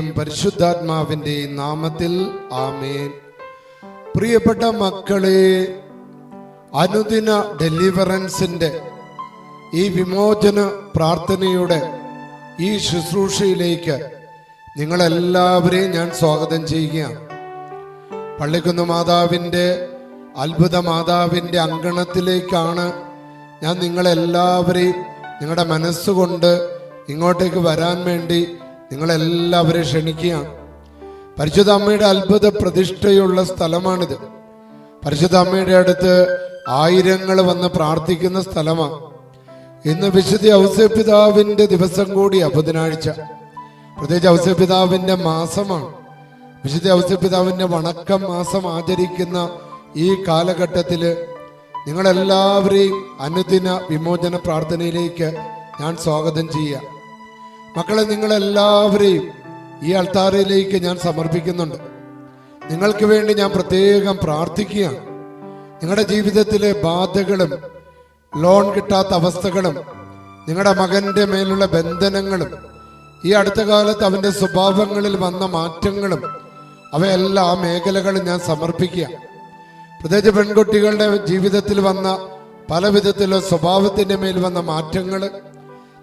പിതാവിന്റെയും പരിശുദ്ധാത്മാവിന്റെയും നാമത്തിൽ ആമേൻ. പ്രിയപ്പെട്ട മക്കളെ അനുദിന ഡെലിവറൻസിന്റെ ഈ വിമോചന പ്രാർത്ഥനയുടെ ഈ ശുശ്രൂഷയിലേക്ക് നിങ്ങളെല്ലാവരെയും ഞാൻ സ്വാഗതം ചെയ്യുകയാണ്. പള്ളിക്കുന്ന് മാതാവിന്റെ അത്ഭുത മാതാവിന്റെ അങ്കണത്തിലേക്കാണ് ഞാൻ നിങ്ങളെല്ലാവരെയും നിങ്ങളുടെ മനസ്സുകൊണ്ട് ഇങ്ങോട്ടേക്ക് വരാൻ വേണ്ടി നിങ്ങളെല്ലാവരെയും ക്ഷണിക്കുകയാണ് പരിശുദ്ധ അമ്മയുടെ അത്ഭുത പ്രതിഷ്ഠയുള്ള സ്ഥലമാണിത്. പരിശുദ്ധ അമ്മയുടെ അടുത്ത് ആയിരങ്ങൾ വന്ന് പ്രാർത്ഥിക്കുന്ന സ്ഥലമാണ് ഇന്ന് വിശുദ്ധ ഔസ്യപിതാവിന്റെ ദിവസം കൂടി ബുധനാഴ്ച പ്രത്യേകിച്ച് ഔസ്യപിതാവിന്റെ മാസമാണ്. വിശുദ്ധ ഔസ്യപിതാവിന്റെ വണക്കം മാസം ആചരിക്കുന്ന ഈ കാലഘട്ടത്തിൽ നിങ്ങളെല്ലാവരെയും അനുദിന വിമോചന പ്രാർത്ഥനയിലേക്ക് ഞാൻ സ്വാഗതം ചെയ്യാം മക്കളെ നിങ്ങളെല്ലാവരെയും ഈ അൾത്താരയിലേക്ക് ഞാൻ സമർപ്പിക്കുന്നുണ്ട്. നിങ്ങൾക്ക് വേണ്ടി ഞാൻ പ്രത്യേകം പ്രാർത്ഥിക്കുകയാണ്. നിങ്ങളുടെ ജീവിതത്തിലെ ബാധകളും ലോൺ കിട്ടാത്ത അവസ്ഥകളും നിങ്ങളുടെ മകന്റെ മേലുള്ള ബന്ധനങ്ങളും ഈ അടുത്ത കാലത്ത് അവന്റെ സ്വഭാവങ്ങളിൽ വന്ന മാറ്റങ്ങളും അവയെല്ലാം മേഖലകളും ഞാൻ സമർപ്പിക്കുക പ്രത്യേകിച്ച് പെൺകുട്ടികളുടെ ജീവിതത്തിൽ വന്ന പല വിധത്തിലുള്ള സ്വഭാവത്തിന്റെ മേൽ വന്ന മാറ്റങ്ങൾ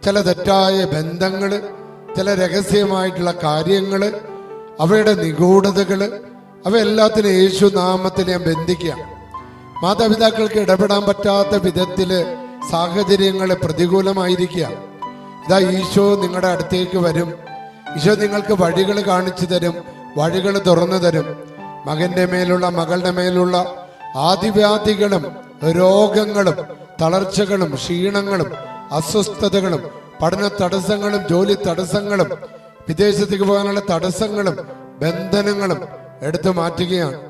ചില തെറ്റായ ബന്ധങ്ങൾ ചില രഹസ്യമായിട്ടുള്ള കാര്യങ്ങൾ അവയുടെ നിഗൂഢതകൾ അവയെല്ലാത്തിനും യേശു നാമത്തിൽ ഞാൻ ബന്ധിക്കുക മാതാപിതാക്കൾക്ക് ഇടപെടാൻ പറ്റാത്ത വിധത്തിൽ സാഹചര്യങ്ങൾ പ്രതികൂലമായിരിക്കുക. ഇതാ ഈശോ നിങ്ങളുടെ അടുത്തേക്ക് വരും. ഈശോ നിങ്ങൾക്ക് വഴികൾ കാണിച്ചു തരും വഴികൾ തുറന്നു തരും. മകന്റെ മേലുള്ള മകളുടെ മേലുള്ള ആദിവ്യാധികളും രോഗങ്ങളും തളർച്ചകളും ക്ഷീണങ്ങളും അസ്വസ്ഥതകളും പഠന തടസ്സങ്ങളും ജോലി തടസ്സങ്ങളും വിദേശത്തേക്ക് പോകാനുള്ള തടസ്സങ്ങളും ബന്ധനങ്ങളും എടുത്തു മാറ്റുകയാണ്.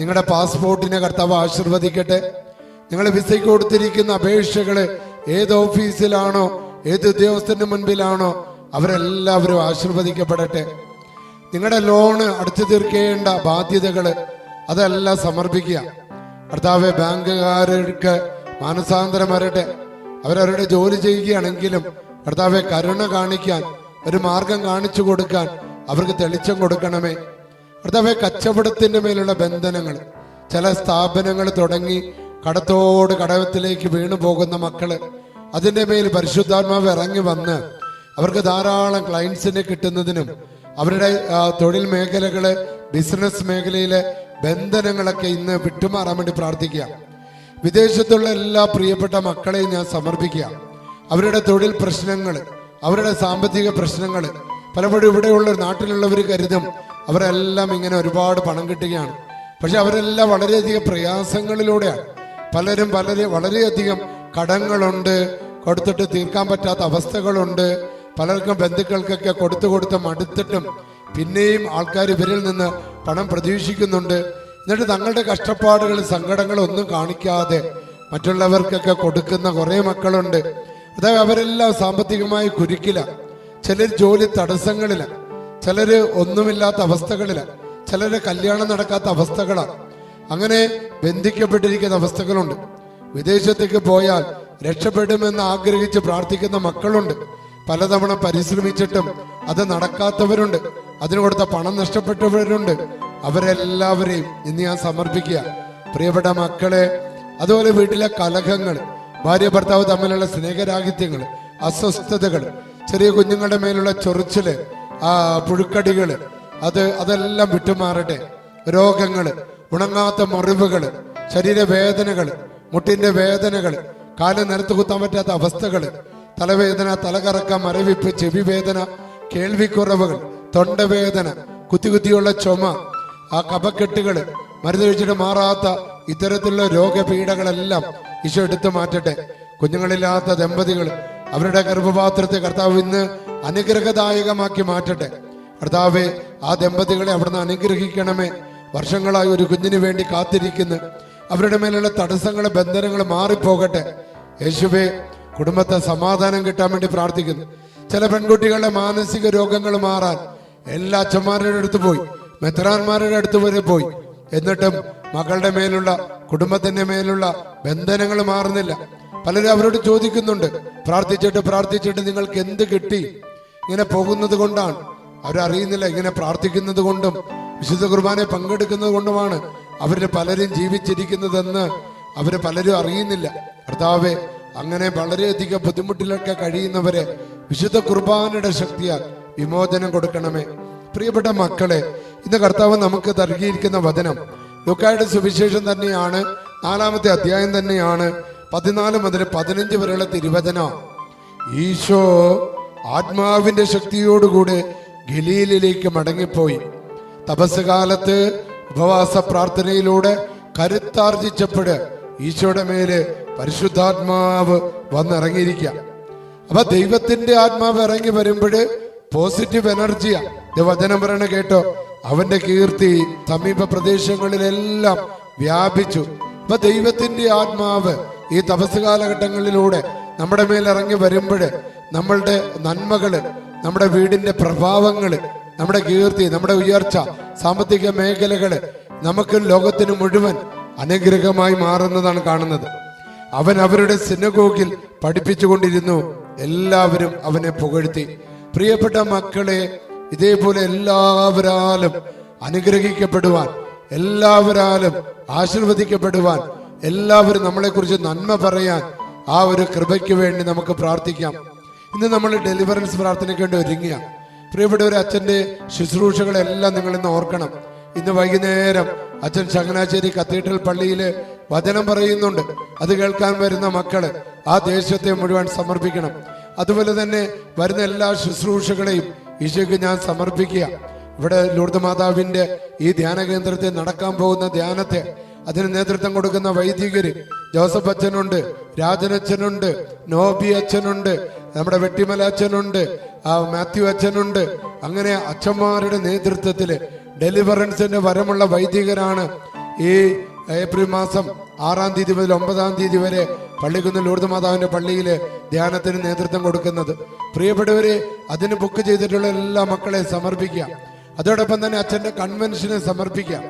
നിങ്ങളുടെ പാസ്പോർട്ടിനെ കർത്താവ് ആശീർവദിക്കട്ടെ. നിങ്ങൾ വിസയ്ക്ക് കൊടുത്തിരിക്കുന്ന അപേക്ഷകൾ ഏത് ഓഫീസിലാണോ ഏത് ഉദ്യോഗസ്ഥന്റെ മുൻപിലാണോ അവരെല്ലാവരും ആശീർവദിക്കപ്പെടട്ടെ. നിങ്ങളുടെ ലോണ് അടച്ചു തീർക്കേണ്ട ബാധ്യതകൾ അതെല്ലാം സമർപ്പിക്കുക. കർത്താവ് ബാങ്കുകാർക്ക് മാനസാന്തരം വരട്ടെ. അവരവരുടെ ജോലി ചെയ്യുകയാണെങ്കിലും കർത്താവെ കരുണ കാണിക്കാൻ ഒരു മാർഗം കാണിച്ചു കൊടുക്കാൻ അവർക്ക് തെളിച്ചം കൊടുക്കണമേ. കർത്താവെ കച്ചവടത്തിന്റെ മേലുള്ള ബന്ധനങ്ങൾ ചില സ്ഥാപനങ്ങൾ തുടങ്ങി കടത്തോട് കടവത്തിലേക്ക് വീണു പോകുന്ന മക്കൾ അതിന്റെ മേൽ പരിശുദ്ധാത്മാവ് ഇറങ്ങി വന്ന് അവർക്ക് ധാരാളം ക്ലയൻസിനെ കിട്ടുന്നതിനും അവരുടെ തൊഴിൽ മേഖലകൾ ബിസിനസ് മേഖലയിലെ ബന്ധനങ്ങളൊക്കെ ഇന്ന് വിട്ടുമാറാൻ വേണ്ടി പ്രാർത്ഥിക്കുക. വിദേശത്തുള്ള എല്ലാ പ്രിയപ്പെട്ട മക്കളെയും ഞാൻ സമർപ്പിക്കുക. അവരുടെ തൊഴിൽ പ്രശ്നങ്ങൾ അവരുടെ സാമ്പത്തിക പ്രശ്നങ്ങൾ പലപ്പോഴും ഇവിടെയുള്ള നാട്ടിലുള്ളവർ കരുതും അവരെല്ലാം ഇങ്ങനെ ഒരുപാട് പണം കിട്ടുകയാണ്. പക്ഷെ അവരെല്ലാം വളരെയധികം പ്രയാസങ്ങളിലൂടെയാണ്. പലരും വളരെ വളരെയധികം കടങ്ങളുണ്ട് കൊടുത്തിട്ട് തീർക്കാൻ പറ്റാത്ത അവസ്ഥകളുണ്ട്. പലർക്കും ബന്ധുക്കൾക്കൊക്കെ കൊടുത്തു കൊടുത്ത് മടുത്തിട്ടും പിന്നെയും ആൾക്കാർ ഇവരിൽ നിന്ന് പണം പ്രതീക്ഷിക്കുന്നുണ്ട്. എന്നിട്ട് തങ്ങളുടെ കഷ്ടപ്പാടുകൾ സങ്കടങ്ങളും ഒന്നും കാണിക്കാതെ മറ്റുള്ളവർക്കൊക്കെ കൊടുക്കുന്ന കുറേ മക്കളുണ്ട്. അതായത് അവരെല്ലാം സാമ്പത്തികമായി കുരുക്കില. ചിലർ ജോലി തടസ്സങ്ങളില. ചിലർ ഒന്നുമില്ലാത്ത അവസ്ഥകളില. ചിലർ കല്യാണം നടക്കാത്ത അവസ്ഥകളാണ് അങ്ങനെ ബന്ധിക്കപ്പെട്ടിരിക്കുന്ന അവസ്ഥകളുണ്ട്. വിദേശത്തേക്ക് പോയാൽ രക്ഷപ്പെടുമെന്ന് ആഗ്രഹിച്ച് പ്രാർത്ഥിക്കുന്ന മക്കളുണ്ട്. പലതവണ പരിശ്രമിച്ചിട്ടും അത് നടക്കാത്തവരുണ്ട്. അതിനു കൊടുത്ത പണം നഷ്ടപ്പെട്ടവരുണ്ട്. അവരെല്ലാവരെയും ഇന്ന് ഞാൻ സമർപ്പിക്കുക. പ്രിയപ്പെട്ട മക്കളെ അതുപോലെ വീട്ടിലെ കലഹങ്ങൾ ഭാര്യ ഭർത്താവ് തമ്മിലുള്ള സ്നേഹരാഹിത്യങ്ങൾ അസ്വസ്ഥതകൾ ചെറിയ കുഞ്ഞുങ്ങളുടെ മേലുള്ള ചൊറിച്ചിൽ ആ പുഴുക്കടികൾ അത് അതെല്ലാം വിട്ടുമാറട്ടെ. രോഗങ്ങൾ ഉണങ്ങാത്ത മുറിവുകൾ ശരീരവേദനകൾ മുട്ടിന്റെ വേദനകൾ കാൽ നിരത്ത് കുത്താൻ പറ്റാത്ത അവസ്ഥകൾ തലവേദന തലകറക്കം മരവിപ്പ് ചെവി വേദന കേൾവിക്കുറവുകൾ തൊണ്ടവേദന കുത്തി കുത്തിയുള്ള ചുമ ആ കപക്കെട്ടുകൾ മരുന്ന് കഴിച്ചിട്ട് മാറാത്ത ഇത്തരത്തിലുള്ള രോഗപീഠകളെല്ലാം ഈശോ എടുത്തു മാറ്റട്ടെ. കുഞ്ഞുങ്ങളില്ലാത്ത ദമ്പതികൾ അവരുടെ ഗർഭപാത്രത്തെ കർത്താവ് ഇന്ന് അനുഗ്രഹദായകമാക്കി മാറ്റട്ടെ. കർത്താവെ ആ ദമ്പതികളെ അവിടുന്ന് അനുഗ്രഹിക്കണമേ. വർഷങ്ങളായി ഒരു കുഞ്ഞിന് വേണ്ടി കാത്തിരിക്കുന്നു. അവരുടെ മേലുള്ള തടസ്സങ്ങൾ ബന്ധനങ്ങൾ മാറിപ്പോകട്ടെ. യേശുവെ കുടുംബത്തെ സമാധാനം കിട്ടാൻ വേണ്ടി പ്രാർത്ഥിക്കുന്നു. ചില പെൺകുട്ടികളുടെ മാനസിക രോഗങ്ങൾ മാറാൻ എല്ലാ അച്ഛന്മാരുടെ അടുത്ത് പോയി. മെത്രാന്മാരുടെ അടുത്ത് വരെ പോയി. എന്നിട്ടും മകളുടെ മേലുള്ള കുടുംബത്തിന്റെ മേലുള്ള ബന്ധനങ്ങൾ മാറുന്നില്ല. പലരും അവരോട് ചോദിക്കുന്നുണ്ട് പ്രാർത്ഥിച്ചിട്ട് പ്രാർത്ഥിച്ചിട്ട് നിങ്ങൾക്ക് എന്ത് കിട്ടി? ഇങ്ങനെ പോകുന്നത് കൊണ്ടാണ്. അവരറിയുന്നില്ല ഇങ്ങനെ പ്രാർത്ഥിക്കുന്നത് കൊണ്ടും വിശുദ്ധ കുർബാനെ പങ്കെടുക്കുന്നത് കൊണ്ടുമാണ് അവർ പലരും ജീവിച്ചിരിക്കുന്നതെന്ന് അവർ പലരും അറിയുന്നില്ല. കർത്താവെ അങ്ങനെ വളരെയധികം ബുദ്ധിമുട്ടിലൊക്കെ കഴിയുന്നവരെ വിശുദ്ധ കുർബാനയുടെ ശക്തിയാൽ വിമോചനം കൊടുക്കണമേ. പ്രിയപ്പെട്ട മക്കളെ ഇന്ന് കർത്താവ് നമുക്ക് നൽകിയിരിക്കുന്ന വചനം. ലുക്കായുടെ സുവിശേഷം തന്നെയാണ് നാലാമത്തെ അധ്യായം തന്നെയാണ് പതിനാല് മുതൽ പതിനഞ്ച് വരെയുള്ള തിരുവചനം. ഈശോ ആത്മാവിന്റെ ശക്തിയോടുകൂടെ ഗലീലിലേക്ക് മടങ്ങിപ്പോയി. തപസ് കാലത്ത് ഉപവാസ പ്രാർത്ഥനയിലൂടെ കരുത്താർജിച്ചപ്പോഴ് ഈശോയുടെ മേൽ പരിശുദ്ധാത്മാവ് വന്നിറങ്ങിയിരിക്കുക. അപ്പൊ ദൈവത്തിന്റെ ആത്മാവ് ഇറങ്ങി വരുമ്പോൾ പോസിറ്റീവ് എനർജിയാ വചനം പറയണ കേട്ടോ. അവന്റെ കീർത്തി സമീപ പ്രദേശങ്ങളിലെല്ലാം വ്യാപിച്ചു. അപ്പൊ ദൈവത്തിന്റെ ആത്മാവ് ഈ തപസ് കാലഘട്ടങ്ങളിലൂടെ നമ്മുടെ മേൽ ഇറങ്ങി വരുമ്പോൾ നമ്മളുടെ നന്മകൾ നമ്മുടെ വീടിന്റെ പ്രഭാവങ്ങൾ നമ്മുടെ കീർത്തി നമ്മുടെ ഉയർച്ച സാമ്പത്തിക മേഖലകൾ നമുക്ക് ലോകത്തിന് മുഴുവൻ അനുഗ്രഹമായി മാറുന്നതാണ് കാണുന്നത്. അവൻ അവരുടെ സിനഗോഗിൽ പഠിപ്പിച്ചുകൊണ്ടിരുന്നു. എല്ലാവരും അവനെ പുകഴ്ത്തി. പ്രിയപ്പെട്ട മക്കളെ ഇതേപോലെ എല്ലാവരാലും അനുഗ്രഹിക്കപ്പെടുവാൻ എല്ലാവരാലും ആശീർവദിക്കപ്പെടുവാൻ എല്ലാവരും നമ്മളെക്കുറിച്ച് നന്മ പറയാൻ ആ ഒരു കൃപയ്ക്ക് വേണ്ടി നമുക്ക് പ്രാർത്ഥിക്കാം. ഇന്ന് നമ്മൾ ഡെലിവറൻസ് പ്രാർത്ഥനയ്ക്ക് വേണ്ടി ഒരുങ്ങിയ പ്രിയപ്പെട്ട ഒരു അച്ഛന്റെ ശുശ്രൂഷകളെല്ലാം നിങ്ങൾ ഇന്ന് ഓർക്കണം. ഇന്ന് വൈകുന്നേരം അച്ഛൻ ചങ്ങനാശ്ശേരി കത്തീഡ്രൽ പള്ളിയിൽ വചനം പറയുന്നുണ്ട്. അത് കേൾക്കാൻ വരുന്ന മക്കൾ ആ ദേശത്തെ മുഴുവൻ സമർപ്പിക്കണം. അതുപോലെ തന്നെ വരുന്ന എല്ലാ ശുശ്രൂഷകളെയും ഈശോയ്ക്ക് ഞാൻ സമർപ്പിക്കുക. ഇവിടെ ലൂർദ് മാതാവിന്റെ ഈ ധ്യാന കേന്ദ്രത്തിൽ നടക്കാൻ പോകുന്ന ധ്യാനത്തെ അതിന് നേതൃത്വം കൊടുക്കുന്ന വൈദികര് ജോസഫ് അച്ഛനുണ്ട് രാജനച്ഛനുണ്ട് നോബി അച്ഛനുണ്ട് നമ്മുടെ വെട്ടിമല അച്ഛനുണ്ട് ആ മാത്യു അച്ഛനുണ്ട്. അങ്ങനെ അച്ഛന്മാരുടെ നേതൃത്വത്തിൽ ഡെലിവറൻസിന്റെ വരമുള്ള വൈദികരാണ് ഈ ഏപ്രിൽ മാസം ആറാം തീയതി മുതൽ ഒമ്പതാം തീയതി വരെ പള്ളിക്കുന്ന് ലൂർദ് മാതാവിന്റെ പള്ളിയിൽ ധ്യാനത്തിന് നേതൃത്വം കൊടുക്കുന്നത്. പ്രിയപ്പെട്ടവരെ അതിന് ബുക്ക് ചെയ്തിട്ടുള്ള എല്ലാ മക്കളെ സമർപ്പിക്കാം. അതോടൊപ്പം തന്നെ അച്ഛന്റെ കൺവെൻഷനെ സമർപ്പിക്കാം.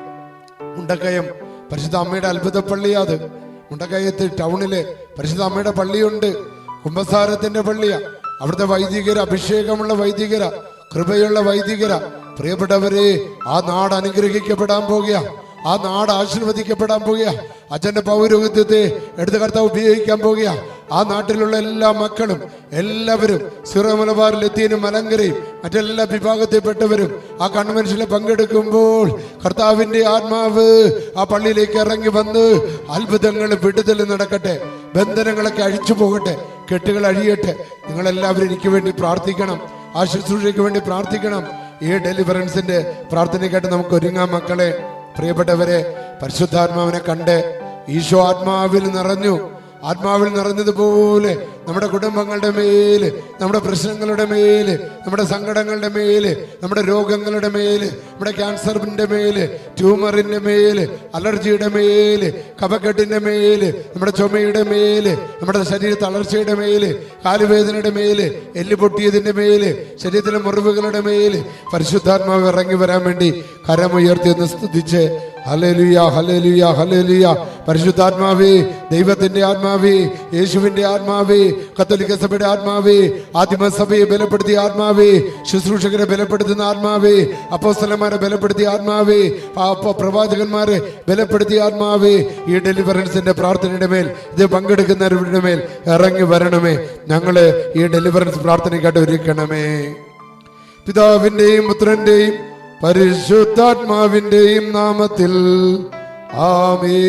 മുണ്ടക്കയം പരിശുദ്ധ അമ്മയുടെ അത്ഭുത പള്ളിയാത് മുണ്ടക്കയത്ത് ടൗണിൽ പരിശുദ്ധ അമ്മയുടെ പള്ളിയുണ്ട്. കുംഭസാരത്തിന്റെ പള്ളിയാ. അവിടുത്തെ വൈദികര അഭിഷേകമുള്ള വൈദികര കൃപയുള്ള വൈദികര. പ്രിയപ്പെട്ടവരെ ആ നാട് അനുഗ്രഹിക്കപ്പെടാൻ പോകുക ആ നാട് ആശീർവദിക്കപ്പെടാൻ പോകുക. അച്ഛന്റെ പൗരോഹിത്യത്തെ എടുത്ത കർത്താവ് ഉപയോഗിക്കാൻ പോകുക. ആ നാട്ടിലുള്ള എല്ലാ മക്കളും എല്ലാവരും സിറോ മലബാറിൽ എത്തിയതിനും മലങ്കരയും മറ്റെല്ലാ വിഭാഗത്തിൽപ്പെട്ടവരും ആ കൺവെൻഷനിൽ പങ്കെടുക്കുമ്പോൾ കർത്താവിന്റെ ആത്മാവ് ആ പള്ളിയിലേക്ക് ഇറങ്ങി വന്ന് അത്ഭുതങ്ങൾ വിടുതൽ നടക്കട്ടെ ബന്ധനങ്ങളൊക്കെ അഴിച്ചു പോകട്ടെ കെട്ടുകൾ അഴിയട്ടെ. നിങ്ങളെല്ലാവരും എനിക്ക് വേണ്ടി പ്രാർത്ഥിക്കണം ആ ശുശ്രൂഷയ്ക്ക് വേണ്ടി പ്രാർത്ഥിക്കണം. ഈ ഡെലിവറൻസിന്റെ പ്രാർത്ഥനയ്ക്കായിട്ട് നമുക്ക് ഒരുങ്ങാം മക്കളെ. പ്രിയപ്പെട്ടവരെ പരിശുദ്ധാത്മാവിനെ കണ്ട് ഈശോ ആത്മാവിൽ നിറഞ്ഞു. ആത്മാവിൽ നിറഞ്ഞതുപോലെ നമ്മുടെ കുടുംബങ്ങളുടെ മേൽ നമ്മുടെ പ്രശ്നങ്ങളുടെ മേൽ നമ്മുടെ സങ്കടങ്ങളുടെ മേൽ നമ്മുടെ രോഗങ്ങളുടെ മേൽ നമ്മുടെ ക്യാൻസറിന്റെ മേൽ ട്യൂമറിന്റെ മേൽ അലർജിയുടെ മേൽ കഫക്കെട്ടിന്റെ മേൽ നമ്മുടെ ചുമയുടെ മേൽ നമ്മുടെ ശരീര തളർച്ചയുടെ മേൽ കാലുവേദനയുടെ മേൽ എല്ല് പൊട്ടിയതിന്റെ മേൽ ശരീരത്തിലെ മുറിവുകളുടെ മേൽ പരിശുദ്ധാത്മാവ് ഇറങ്ങി വരാൻ വേണ്ടി കരമുയർത്തി ഒന്ന് സ്തുതിച്ച് ഹലേലുയ ഹലേലുയ ഹലേലുയ പരിശുദ്ധാത്മാവേ ദൈവത്തിന്റെ ആത്മാവേ യേശുവിന്റെ ആത്മാവേ കത്തോലിക്ക സഭയുടെ ആത്മാവേ ആദിമസഭയെ ബലപ്പെടുത്തിയ ആത്മാവേ ശുശ്രൂഷകരെ ബലപ്പെടുത്തുന്ന ആത്മാവേ അപ്പോസ്തലന്മാരെ ബലപ്പെടുത്തിയ ആത്മാവേ പ്രവാചകന്മാരെ ബലപ്പെടുത്തിയ ആത്മാവേ ഈ ഡെലിവറൻസിന്റെ പ്രാർത്ഥനയുടെ മേൽ ഇത് പങ്കെടുക്കുന്നവരുടെ മേൽ ഇറങ്ങി വരണമേ. ഞങ്ങൾ ഈ ഡെലിവറൻസ് പ്രാർത്ഥനയ്ക്കായിട്ട് ഒരുക്കണമേ. പിതാവിന്റെയും പുത്രന്റെയും പരിശുദ്ധാത്മാവിന്റെയും നാമത്തിൽ ആമേ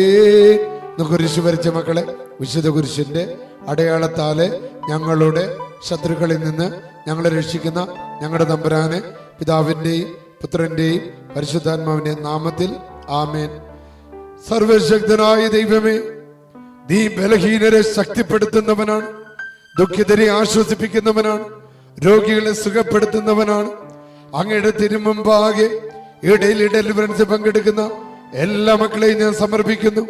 കുരിശ് വരച്ച മക്കളെ വിശുദ്ധ കുരിശിന്റെ അടയാളത്താൽ ഞങ്ങളുടെ ശത്രുക്കളിൽ നിന്ന് ഞങ്ങളെ രക്ഷിക്കുന്ന ഞങ്ങളുടെ തമ്പുരാനെ പിതാവിന്റെയും പുത്രന്റെയും പരിശുദ്ധാത്മാവിന്റെ നാമത്തിൽ ആമേൻ. സർവശക്തനായ ദൈവമേ നീ ബലഹീനരെ ശക്തിപ്പെടുത്തുന്നവനാണ് ദുഃഖിതരെ ആശ്വസിപ്പിക്കുന്നവനാണ് രോഗികളെ സുഖപ്പെടുത്തുന്നവനാണ്. അങ്ങയുടെ തിരുമുമ്പാകെ ഇടയിൽ ഡെലിവറൻസ് പങ്കെടുക്കുന്ന എല്ലാ മക്കളെയും ഞാൻ സമർപ്പിക്കുന്നു.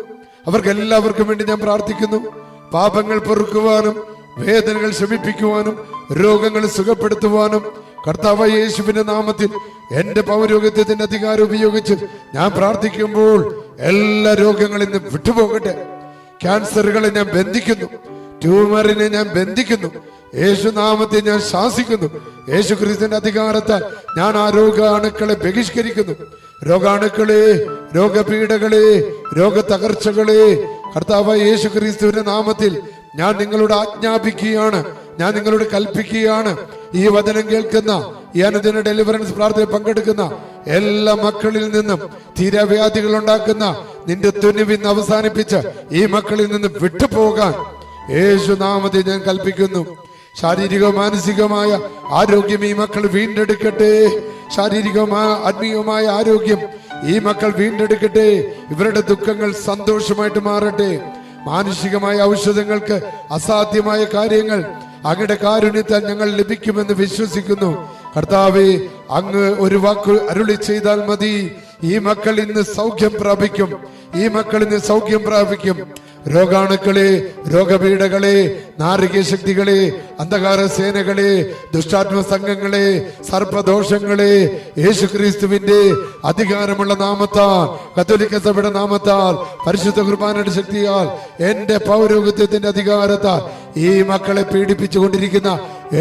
അവർക്ക് എല്ലാവർക്കും വേണ്ടി ഞാൻ പ്രാർത്ഥിക്കുന്നു. പാപങ്ങൾ പൊറുക്കുവാനും വേദനകൾ ശമിപ്പിക്കുവാനും രോഗങ്ങൾ സുഖപ്പെടുത്തുവാനും കർത്താവ് യേശുവിന്റെ നാമത്തിൽ എന്റെ പൗരോഗത്യത്തിന്റെ അധികാരം ഉപയോഗിച്ച് ഞാൻ പ്രാർത്ഥിക്കുമ്പോൾ എല്ലാ രോഗങ്ങളിൽ നിന്ന് വിട്ടുപോകട്ടെ. ക്യാൻസറുകളെ ഞാൻ ബന്ധിക്കുന്നു. ട്യൂമറിനെ ഞാൻ ബന്ധിക്കുന്നു. യേശു നാമത്തെ ഞാൻ ശാസിക്കുന്നു. യേശു ക്രിസ്തുവിന്റെ അധികാരത്താൽ ഞാൻ ആ രോഗാണുക്കളെ ബഹിഷ്കരിക്കുന്നു. രോഗാണുക്കളെ രോഗപീഠകളെ രോഗതകർച്ചകളെ കർത്താവ് യേശു ക്രിസ്തുവിന്റെ നാമത്തിൽ ഞാൻ നിങ്ങളോട് ആജ്ഞാപിക്കുകയാണ് ഞാൻ നിങ്ങളോട് കൽപ്പിക്കുകയാണ്. ഈ വചനം കേൾക്കുന്ന ഈ അനുദിന ഡെലിവറൻസ് പ്രാർത്ഥന പങ്കെടുക്കുന്ന എല്ലാ മക്കളിൽ നിന്നും തീരവ്യാധികൾ ഉണ്ടാക്കുന്ന നിന്റെ തുനിവിന്ന് അവസാനിപ്പിച്ച് ഈ മക്കളിൽ നിന്ന് വിട്ടുപോകാൻ യേശു നാമത്തെ ഞാൻ കൽപ്പിക്കുന്നു. ശാരീരികവും മാനസികമായ ആരോഗ്യം ഈ മക്കൾ വീണ്ടെടുക്കട്ടെ. ശാരീരികമായ ആത്മീയമായ ആരോഗ്യം ഈ മക്കൾ വീണ്ടെടുക്കട്ടെ. ഇവരുടെ ദുഃഖങ്ങൾ സന്തോഷമായിട്ട് മാറട്ടെ. മാനുഷികമായ ഔഷധങ്ങൾക്ക് അസാധ്യമായ കാര്യങ്ങൾ അങ്ങയുടെ കാരുണ്യത്താൽ ഞങ്ങൾ ലഭിക്കുമെന്ന് വിശ്വസിക്കുന്നു. കർത്താവെ അങ്ങ് ഒരു വാക്ക് അരുളി ചെയ്താൽ മതി. ഈ മക്കൾ ഇന്ന് സൗഖ്യം പ്രാപിക്കും. ഈ മക്കൾ ഇന്ന് സൗഖ്യം പ്രാപിക്കും. രോഗാണുക്കളെ രോഗപീഠകളെ നാരിക ശക്തികളെ അന്ധകാര സേനകളെ ദുഷ്ടാത്മ സംഘങ്ങളെ സർപ്പദോഷങ്ങളെ യേശുക്രിസ്തുവിന്റെ അധികാരമുള്ള നാമത്താൽ കത്തോലിക്ക സഭയുടെ നാമത്താൽ പരിശുദ്ധ കുർബാനയുടെ ശക്തിയാൽ എന്റെ പൗരോഹിത്യത്തിന്റെ അധികാരത്താൽ ഈ മക്കളെ പീഡിപ്പിച്ചുകൊണ്ടിരിക്കുന്ന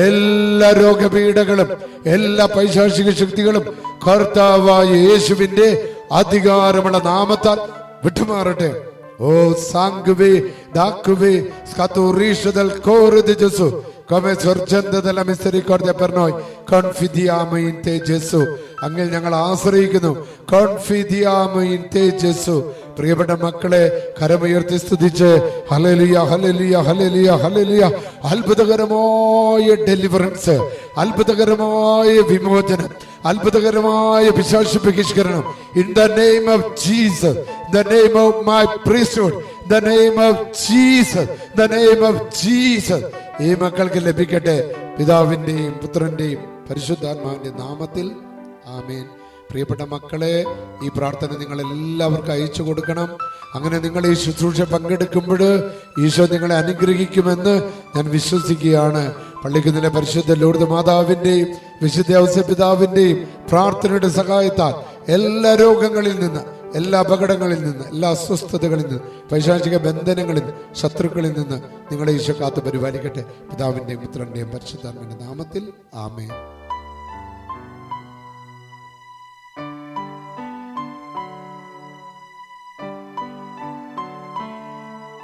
എല്ലാ രോഗപീഠകളും എല്ലാ പൈശാചിക ശക്തികളും കർത്താവായ യേശുവിന്റെ അധികാരമുള്ള നാമത്താൽ വിട്ടുമാറട്ടെ. ഓ sangue ദാക്കുവേ scaturisce del coro di Gesù come sorgente della misericordia per noi confidiamo in te Gesù അങ്ങിൽ ഞങ്ങൾ ആശ്രയിക്കുന്നു കോൺഫിദിയാമോ ഇൻ തേ ജെസു പ്രിയപ്പെട്ട മക്കളെ കരമുയർത്തി സ്തുതിച്ച് ഹലലിയ ഹലലിയ ഹലലിയ ഹലലിയ അത്ഭുതകരമായ ഡെലിവറൻസ് അത്ഭുതകരമായ വിമോചനം അത്ഭുതകരമായ വിശാശ ബഹിഷ്കരണം. In the name of Jesus the name of my priesthood the name of Jesus the name of Jesus ഈ മക്കൾക്ക് ലഭിക്കട്ടെ പിതാവിന്റെയും പുത്രന്റെയും പരിശുദ്ധാത്മാവിന്റെ നാമത്തിൽ. ആമേൻ. പ്രിയപ്പെട്ട മക്കളെ ഈ പ്രാർത്ഥന നിങ്ങൾ എല്ലാവർക്കും അയച്ചു കൊടുക്കണം. അങ്ങനെ നിങ്ങൾ ഈ ശുശ്രൂഷ പങ്കെടുക്കുമ്പോൾ ഈശോ നിങ്ങളെ അനുഗ്രഹിക്കുമെന്ന് ഞാൻ വിശ്വസിക്കുകയാണ്. പള്ളിക്കുന്നിലെ പരിശുദ്ധ ലൂർദ് മാതാവിന്റെയും വിശുദ്ധ ഔസ്യ പിതാവിന്റെയും പ്രാർത്ഥനയുടെ സഹായത്താൽ എല്ലാ രോഗങ്ങളിൽ നിന്ന് എല്ലാ അപകടങ്ങളിൽ നിന്ന് എല്ലാ അസ്വസ്ഥതകളിൽ നിന്ന് പൈശാചിക ബന്ധനങ്ങളിൽ നിന്ന് ശത്രുക്കളിൽ നിന്ന് നിങ്ങളെ ഈശോ കാത്തു പരിപാലിക്കട്ടെ. പിതാവിന്റെയും പുത്രന്റെയും പരിശുദ്ധാത്മന്റെ നാമത്തിൽ ആമേൻ.